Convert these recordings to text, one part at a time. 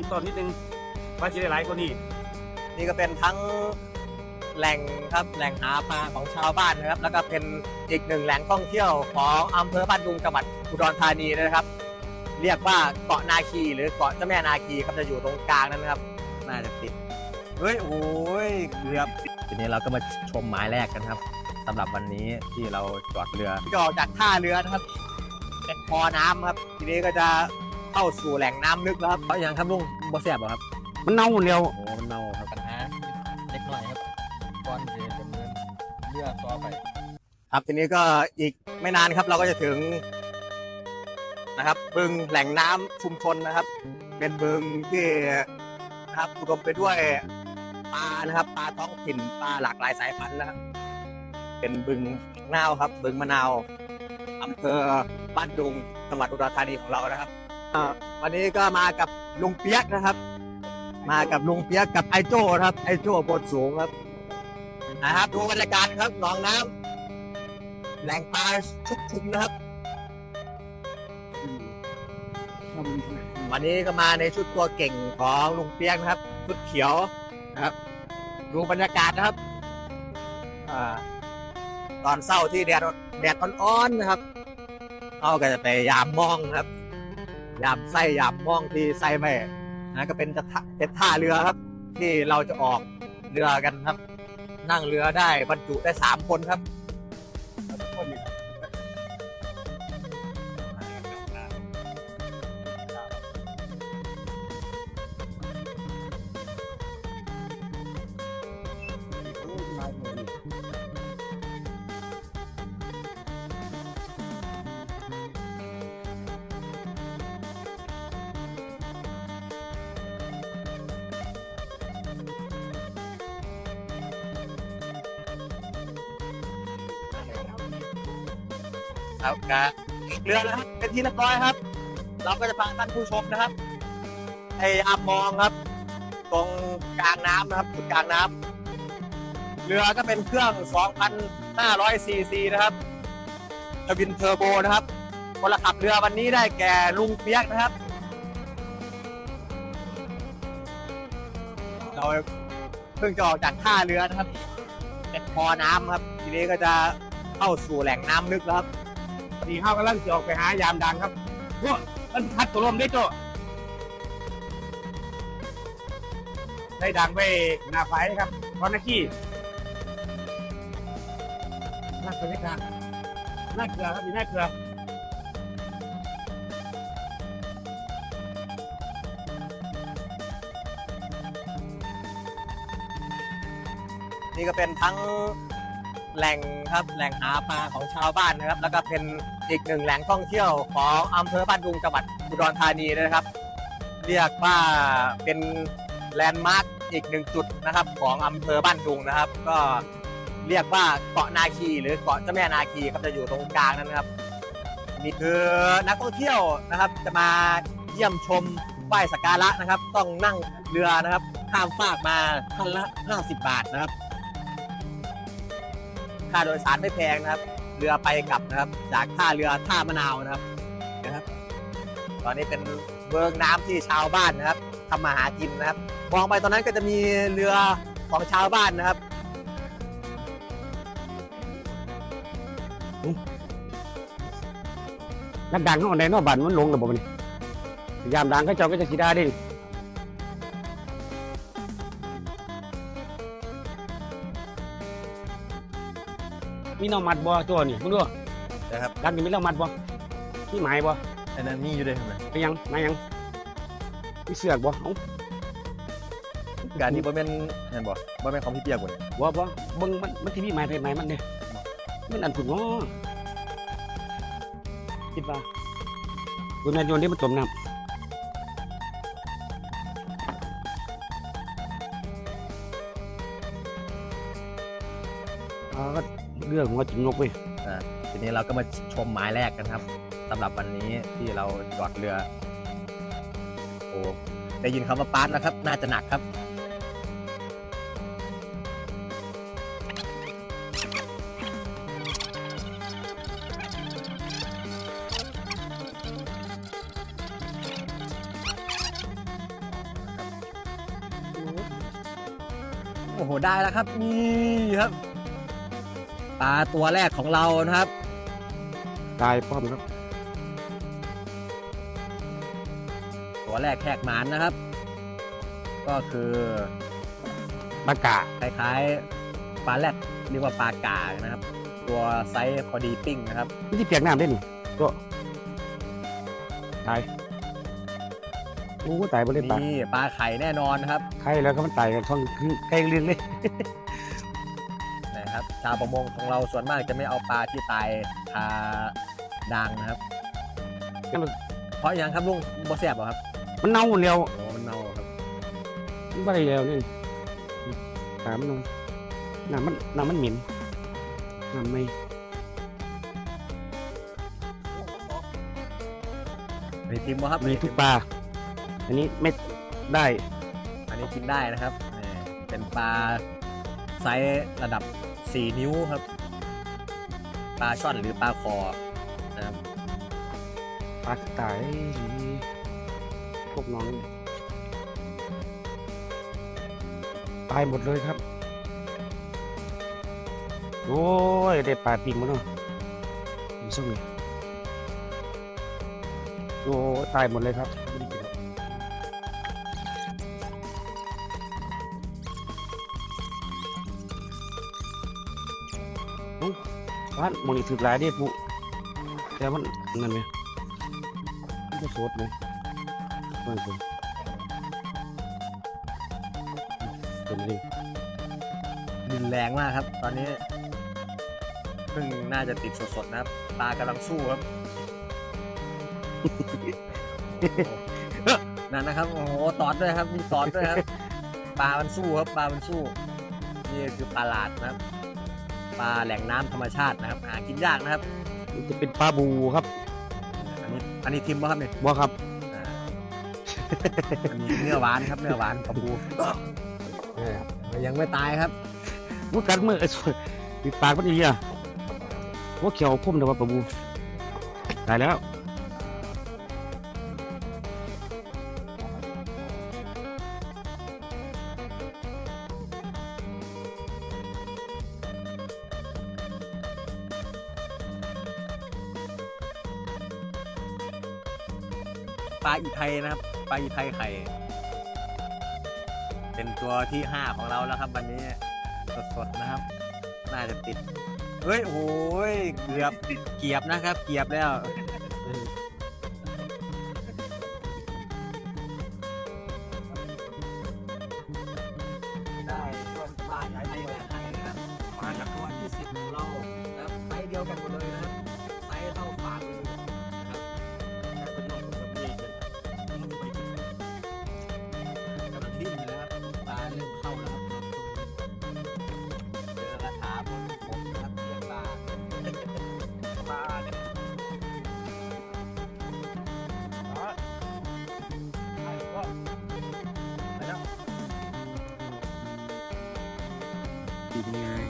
คิดตอนนิดนึงว่าจะได้หลายกว่านี้นี่ก็เป็นทั้งแหล่งครับแหล่งหาปลาของชาวบ้านนะครับ แล้วก็เป็นอีกหนึ่งแหล่งท่องเที่ยวของอำเภอบ้านดุงจังหวัดอุดรธานีนะครับ เรียกว่าเกาะนาคีหรือเกาะเจ้าแม่นาคีครับจะอยู่ตรงกลางนั้นนะครับ น่าจะติดเฮ้ยโอ้ยเกือบทีนี้เราก็มาชมหมายแรกกันครับสำหรับวันนี้ที่เราจอดเรือที่ออกจากท่าเรือนะครับเป็นคอน้ำครับ ทีนี้ก็จะ เข้าสู่แหล่งน้ำลึกแล้วครับเพราะอย่างครับลุงบ่แสบเหรอครับมันเน่าเร็วโอ้มันเน่าครับปัญหาเล็กน้อยครับก่อนที่จะดำเนินเรื่องต่อไป ครับทีนี้ก็อีกไม่นานครับเราก็จะถึงนะครับบึงแหล่งน้ำชุมชนนะครับ เป็นบึงที่นะครับอุดมไปด้วยปลานะครับปลาท้องถิ่นปลาหลากหลายสายพันธุ์นะครับ เป็นบึงนาวครับ บึงมะนาวอำเภอบ้านดุงจังหวัดอุดรธานีของเรานะครับ อ่าวันนี้ก็มากับลุงเปียกนะครับ มากับลุงเปียกกับไอโจ้ครับ ไอโจ้บนสูงครับนะครับดูบรรยากาศครับหนองน้ำแหล่งปลาชุกชุมนะครับ วันนี้ก็มาในชุดตัวเก่งของลุงเปียกนะครับ ชุดเขียวนะครับ ดูบรรยากาศนะครับอาตอนเศร้าที่แดดแดดอ่อนๆนะครับเขาก็จะไปยามมองครับ ยามไส้ยามมองที่ไส้แม่นะก็เป็นจะเป็นท่าเรือครับ ที่เราจะออกเรือกันครับ นั่งเรือได้บรรจุได้สามคนครับ ครับการเรือนะครับเป็นที่เรียบร้อยครับ เราก็จะพาท่านผู้ชมนะครับพยายามมองครับ ตรงกลางน้ำนะครับจุดกลางน้ำเรือก็เป็นเครื่อง 2,500ซีซีนะครับทวินเทอร์โบนะครับคนละขับเรือวันนี้ได้แก่ลุงเปียกนะครับ เราเพิ่งจะออกจากท่าเรือนะครับเป็นคอน้ำครับ ทีนี้ก็จะ เข้าสู่แหล่งน้ำลึกแล้วครับดีเข้ากำลังจะออกไปหายามดังครับพวกมันพัดตัวลมได้โจได้ดังไปหน้าไฟครับพอนาขี้น่าบรรยากาศน่าเกลือครับอยู่น่าเกลือนี่ก็เป็นทั้ง แหล่งครับแหล่งหาปลาของชาวบ้านนะครับ แล้วก็เป็นอีกหนึ่งแหล่งท่องเที่ยวของอำเภอบ้านดุงจังหวัดอุดรธานีนะครับ เรียกว่าเป็นแลนด์มาร์คอีกหนึ่งจุดนะครับ ของอำเภอบ้านดุงนะครับ ก็เรียกว่าเกาะนาคีหรือเกาะเจ้าแม่นาคีครับจะอยู่ตรงกลางนั้นนะครับนี่คือนักท่องเที่ยวนะครับ จะมาเยี่ยมชมไหว้สักการะนะครับ ต้องนั่งเรือนะครับ ข้ามฟากมาท่านละ 50 บาทนะครับ ค่าโดยสารไม่แพงนะครับ เรือไปกลับนะครับ จากท่าเรือท่ามะนาวนะครับนะครับ ตอนนี้เป็นเบิงน้ำที่ชาวบ้านนะครับทำมาหากินนะครับมองไปตอนนั้นก็จะมีเรือของชาวบ้านนะครับนักดังเขาในนอกบ้านมันลงระบบนี่ยามดังเขาเจ้าก็จะสีดาดิ มีน้องมัดบ่ตัวนี่มึงดูนะครับดังนี่มีน้องมัดบ่มีหมายบ่อันนั้นมีอยู่ด้วยทำไมไปยังมายังมีเสือกบ่เอ้าการนี้บ่เป็นนั่นบ่บ่เป็นของพี่เปียกบ่เนี่ยบ่บ่เบิ่งมันมันที่มีหมายไปหมายมันเด้มันอันผุนง้อคิดว่าดูนายโยนที่มันจมน้ำอ่าก็ เรื่องของจิงนกไว้อ่าทีนี้เราก็มาชมไม้แรกกันครับสำหรับวันนี้ที่เราจอดเรือโอ้ได้ยินคำว่าปาร์ตแล้วครับ น่าจะหนักครับ โอ้โห ได้แล้วครับ นี่ครับ ปลาตัวแรกของเรานะครับตายป้อมครับ ตัวแรกแขกหมานนะครับ ก็คือปากาคล้ายๆปลาแรดเรียกว่าปลากานะครับ ตัวไซส์พอดีปิ้งนะครับไม่ใช่เปียกน้ำได้นี่ก็ตายโอ้ตายบ่เลยปลานี่ปลาไข่แน่นอนนะครับ ใครแล้วก็มันตายกันท้องคือใกล้เรื่องเลยนะครับ ชาวประมงของเราส่วนมากจะไม่เอาปลาที่ตายคาดังนะครับนั่นมันเพราะอย่างครับลุงบ่แสบเหรอครับมันเน่าหมดแล้วโอ้มันเน่าครับมันบ่ได้แล้วนี่ตามมันเนาะน้ำมันน้ำมันเหม็นน้ำไม่มีทิมบ่ครับมีทุกปลา อันนี้ไม่ได้ อันนี้กินได้นะครับนี่เป็นปลาไซส์ระดับ 4นิ้วครับ ปลาช่อนหรือปลาคอนะครับปลากระต่ายพวกน้องนี่ตายหมดเลยครับ โอ้ย ได้ปลาปิงมาเนาะดูส้มนี่โอ้ยตายหมดเลยครับไม่ได้กิน บ้านหมันนี่ถือหลายเด้ปุ๊แต่มันนั่นไหมมันก็สดเลยเพื่อนผมเป็นเลยดินแรงมากครับ ตอนนี้เพิ่งน่าจะติดสดๆนะครับปลากำลังสู้ครับ นั่นนะครับ โอ้โหตอดด้วยครับ มีตอดด้วยครับ ปลามันสู้ครับ ปลามันสู้ นี่คือปลาหลาดนะครับ ปลาแหล่งน้ำธรรมชาตินะครับ หากินยากนะครับมันจะเป็นปลาบูครับ อันนี้อันนี้ทิมป่ะครับเนี่ยบ่ครับอ่าอันนี้เนื้อหวานครับเนื้อหวานปลาบูยังไม่ตายครับว่ากัดมือไอ้สวยมีปากมันอีอะว่าเขียวพุ่มแต่ว่าปลาบูตายแล้ว ปลาอีไทยนะครับ ปลาอีไทยไข่ เป็นตัวที่ห้าของเราแล้วครับวันนี้สดๆนะครับ น่าจะติด เฮ้ยโอ้ยเกือบเกียบนะครับ เกียบแล้ว กนะคร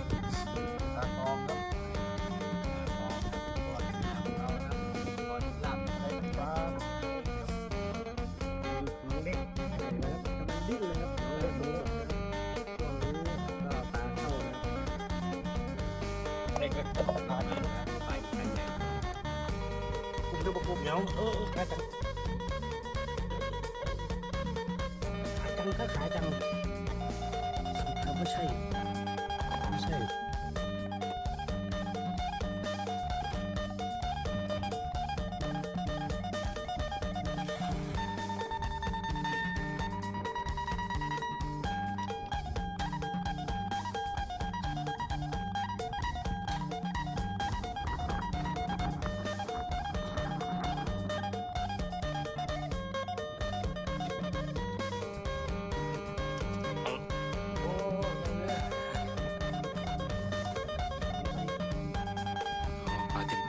ับกำลังดิ้นเลยครับเริ่มรู้ช่วงนี้ก็ปลาเข้านะเด็กก็ตกนอนเลยนะไปกันใหญ่คุมจะประกบเนียวเออ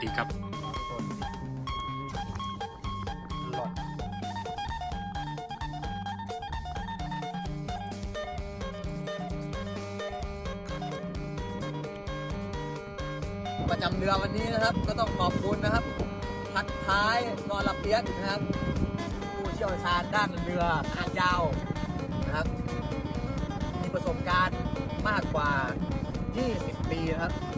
ปลาติดดีครับประจำเรือวันนี้นะครับ ก็ต้องขอบคุณนะครับพัดท้ายนอนหลับเปียกนะครับผู้เชี่ยวชาญด้านเรือหางยาวนะครับยินประสบการณ์มากกว่า 20 ปีนะครับ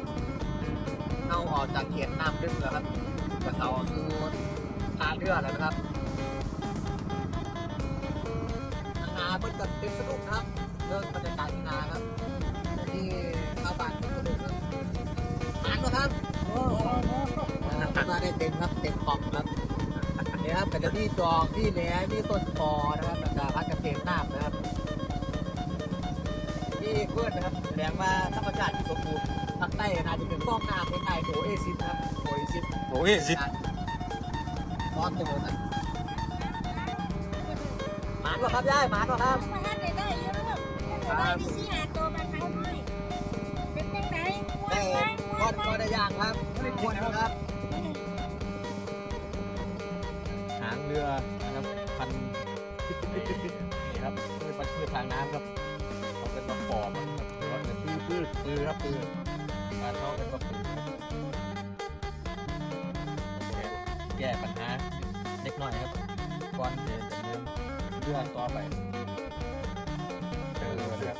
เอาออกจากเขตน้ำลึกแล้วครับกระเสาสู่ทาเรือแล้วนะครับนาเพิ่นกับติดสนุกครับเรื่องบรรยากาศที่นาครับที่ชาวบ้านติดสนุกครับอ่านนะครับนะครับมาได้เต็มครับเต็มขอบครับเนี่ครับแต่จะมีจอกที่แหนมีต้นคอนะครับแล้วก็พักกระเทียมน้ำนะครับที่เพื่อนนะครับแสดงว่าธรรมชาติที่สมบูรณ์ ทางใต้น่าจะเป็นฟองน้ำคล้ายๆโอเอซิสครับโอเอซิสโอ้ยสิร้อนตัวนะหมานก็ครับย่ายหมานก็ครับมาได้ได้เยอะได้ที่สี่หาตัวมาขายหน่อยเป็นยังไงม้วได้นไหมม้ก็วนไหมก็ได้ย่างครับไม่ควรนะครับหางเรือนะครับพันนี่ครับพืชพืชทางน้ำครับเขาเป็นมะขอมครับหรือว่าเป็นพืชพืชปือครับปือ กาเขาเป็นมะปือครับแก้ปัญหาเล็กน้อยครับก่อนจะดำเนินเรื่องต่อไปเจอนะครับ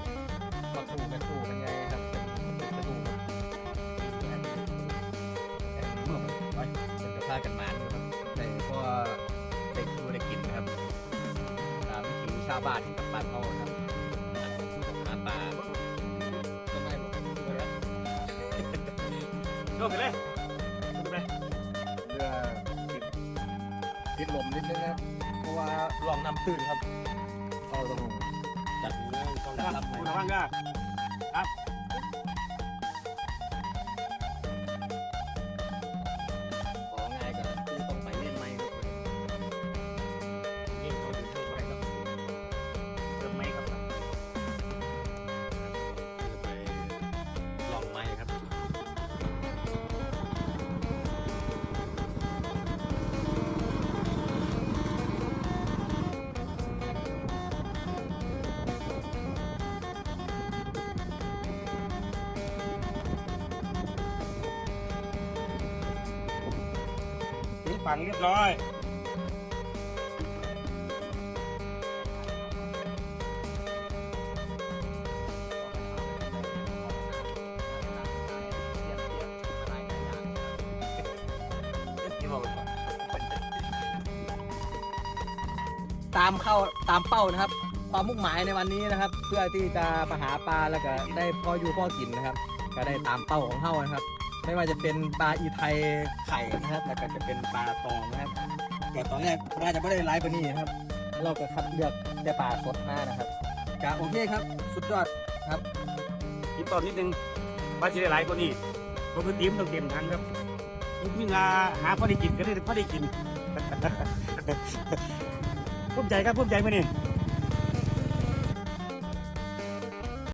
ประตูประตูเป็นไงครับเป็นประตูครับเมื่อไปเป็นกระพากันมานะครับแต่ก็ได้ดูได้กินนะครับตามวิถีชาวบ้านกับบ้านเขาครับหาปลา โยกไปเลยโยกไปเลยเรือติดติดลมนิดนึงนะครับเพราะว่าลองน้ำตื้นครับเราต้องจัดเรื่องต้องระวังรับคุณไว้ระวังก็ของ ฝังเรียบร้อยตามเข้าตามเป้านะครับความมุ่งหมายในวันนี้นะครับ เพื่อที่จะมาหาปลาแล้วก็ได้พออยู่พอกินนะครับ ก็ได้ตามเป้าของเฮานะครับ ไม่ว่าจะเป็นปลาอีไทยไข่นะครับ แล้วก็จะเป็นปลาตองนะครับแต่ตอนแรกน่าจะไม่ได้ไลฟ์ปนี้นะครับ เราก็คัดเลือกแต่ปลาสดมานะครับกะโอเคครับ สุดยอดครับทีมตอนนิดนึงว่าจะได้หลายกว่านี้เพราะคือทีมต้องเต็มทันครับมีงาหาพอได้กินก็ได้พอได้กินภูมิใจครับภูมิใจไหมนี่